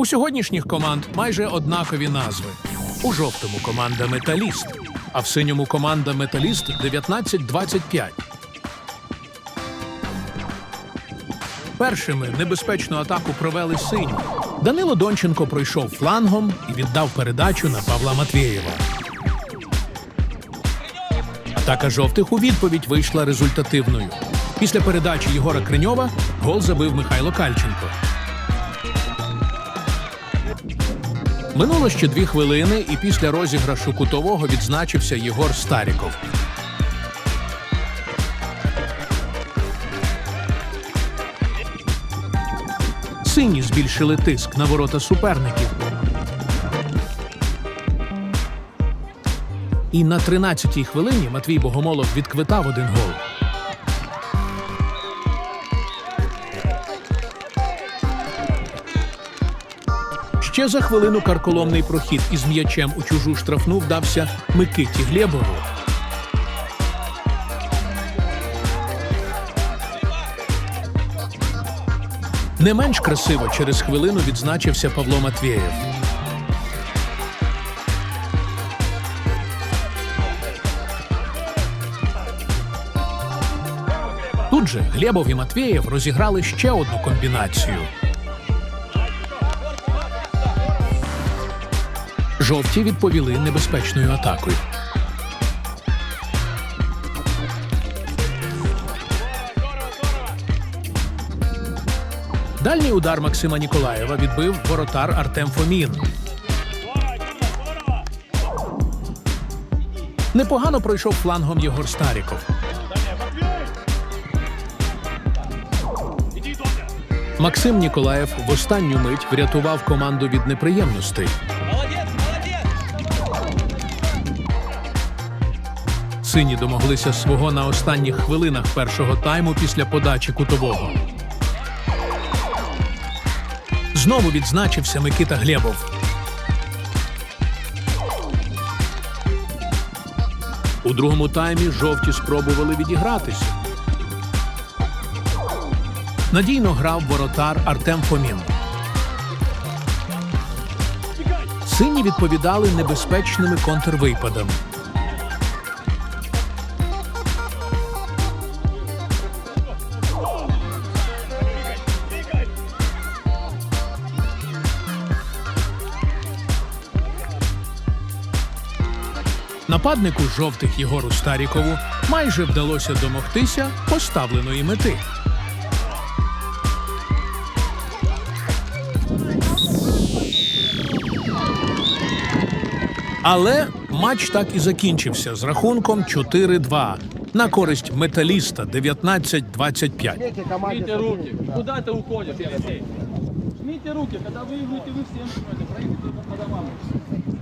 У сьогоднішніх команд майже однакові назви. У жовтому команда Металіст, а в синьому команда Металіст 19-25. Першими небезпечну атаку провели сині. Данило Донченко пройшов флангом і віддав передачу на Павла Матвєєва. Атака жовтих у відповідь вийшла результативною. Після передачі Єгора Криньова гол забив Михайло Кальченко. Минуло ще дві хвилини, і після розіграшу кутового відзначився Єгор Старіков. Сині збільшили тиск на ворота суперників. І на 13-й хвилині Матвій Богомолов відквитав один гол. Ще за хвилину карколомний прохід із м'ячем у чужу штрафну вдався Микиті Глєбову. Не менш красиво через хвилину відзначився Павло Матвєєв. Тут же Глєбов і Матвєєв розіграли ще одну комбінацію. Жовті відповіли небезпечною атакою. Дальній удар Максима Ніколаєва відбив воротар Артем Фомін. Непогано пройшов флангом Єгор Старіков. Максим Ніколаєв в останню мить врятував команду від неприємностей. Сині домоглися свого на останніх хвилинах першого тайму після подачі кутового. Знову відзначився Микита Глєбов. У другому таймі жовті спробували відігратися. Надійно грав воротар Артем Фомін. Сині відповідали небезпечними контрвипадами. Нападнику жовтих Єгору Старікову майже вдалося домогтися поставленої мети. Але матч так і закінчився з рахунком 4-2 на користь металіста 19-25. Жмите руки. Куда ты уходишь, Алексей? Жмите руки, когда выиграете, вы всем жмете. Проиграете,